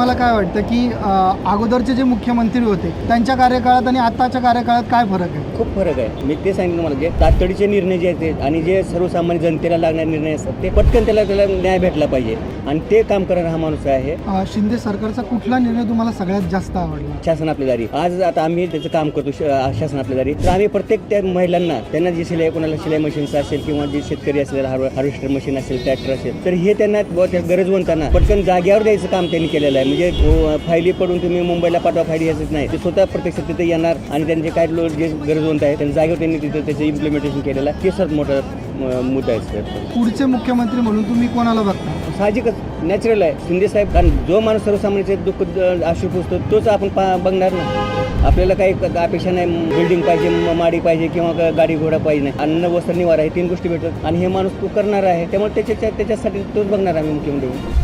तुम्हाला काय वाटतं की अगोदरचे जे मुख्यमंत्री होते त्यांच्या कार्यकाळात आणि आताच्या कार्यकाळात काय फरक आहे? खूप फरक आहे. मी ते सांगितलं मला जे तातडीचे निर्णय जे आहेत आणि जे सर्वसामान्य जनतेला लागणारे निर्णय असतात ते पटकन त्याला त्याला न्याय भेटला पाहिजे. आणि ते काम करणारा हा माणूस आहे. शिंदे सरकारचा कुठला निर्णय तुम्हाला सगळ्यात जास्त आवडला? शासन आपल्या दारी आज आता आम्ही त्याचं काम करतो शासन आपल्या दारी तर आम्ही प्रत्येक त्या महिलांना त्यांना जी शिलाई कोणाला शिलाई मशीन्स असेल किंवा जे शेतकरी असेल हार्वेस्टर मशीन असेल ट्रॅक्टर असेल तर हे त्यांना गरजवंतांना पटकन जाग्यावर द्यायचं काम त्यांनी केलेलं आहे. म्हणजे फायली पडून तुम्ही मुंबईला पाठवा फायली यायचंच नाही. ते स्वतः प्रत्यक्ष तिथे येणार आणि त्यांचे काय लोक जे गरजवंत आहे त्यांच्या जागेवर त्यांनी तिथं त्याचं इम्प्लिमेंटेशन केलेलं आहे. ते सर्वात मोठा मुद्दा आहे सर पुढचे मुख्यमंत्री म्हणून तुम्ही कोणाला बघता? साहजिकच नॅचरल आहे. शिंदे साहेब कारण जो माणूस सर्वसामान्याचे दुःख अश्रू पुसतो तोच आपण पा बघणार ना. आपल्याला काही अपेक्षा नाही बिल्डिंग पाहिजे माडी पाहिजे किंवा गाडी घोडा पाहिजे नाही. अन्न वस्त्र निवारा हे तीन गोष्टी भेटतात. आणि हे माणूस तो करणार आहे. त्यामुळे त्याच्या त्याच्यासाठी तोच बघणार आम्ही मुख्यमंत्री म्हणून.